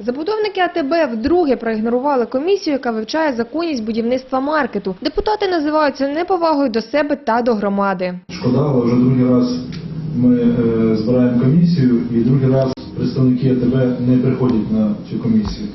Забудовники АТБ вдруге проігнорували комісію, яка вивчає законність будівництва маркету. Депутати називають це неповагою до себе та до громади. Шкода, але вже другий раз ми е, збираємо комісію, і другий раз представники АТБ не приходять на цю комісію.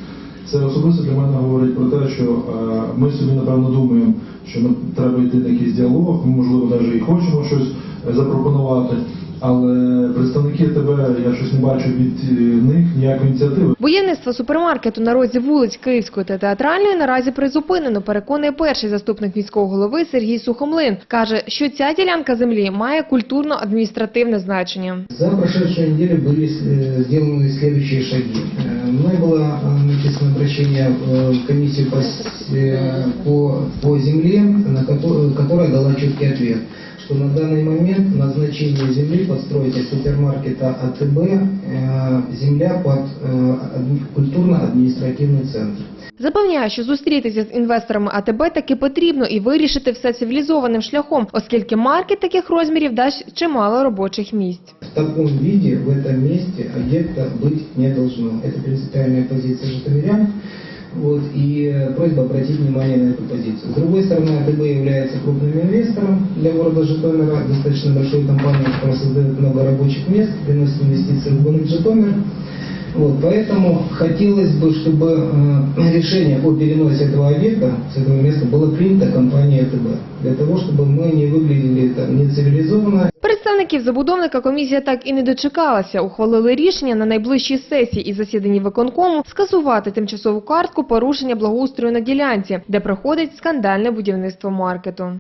Це особисто для мене говорить про те, що е, ми собі напевно думаємо, що ми треба йти на якийсь діалог, ми, можливо, навіть і хочемо щось е, запропонувати. Але представники АТБ, я щось не бачу від е, них ніякої ініціативи. Будівництво супермаркету на розі вулиць Київської та Театральної наразі призупинено, переконує перший заступник міського голови Сергій Сухомлин. Каже, що ця ділянка землі має культурно-адміністративне значення. За прошедшую неделю были э, сделаны следующие шаги. Э, Мной было э, написано обращение э, в комиссию по, с- э, по, по земле, на ко- которая дала четкий ответ, что на данный момент назначение земли под строительство супермаркета АТБ э, земля под э, адми- культурно-административный центр. Запевняє, що зустрітися з інвесторами АТБ таки потрібно і вирішити все цивілізованим шляхом, оскільки маркет таких розмірів дасть чимало робочих місць. В таком виде, в этом месте объекта быть не должно. Это принципиальная позиция житомирян. И э, просьба обратить внимание на эту позицию. С другой стороны, АТБ является крупным инвестором для города Житомира, достаточно большой компанией, которая создает много рабочих мест, приносит инвестиции в город Житомир. Вот, поэтому хотелось бы, чтобы э, решение о переносе этого объекта с этого места было принято компанией АТБ, для того, чтобы мы не выглядели там нецивилизованно Представників забудовника комісія так і не дочекалася. Ухвалили рішення на найближчій сесії і засіданні виконкому скасувати тимчасову картку порушення благоустрою на ділянці, де проходить скандальне будівництво маркету.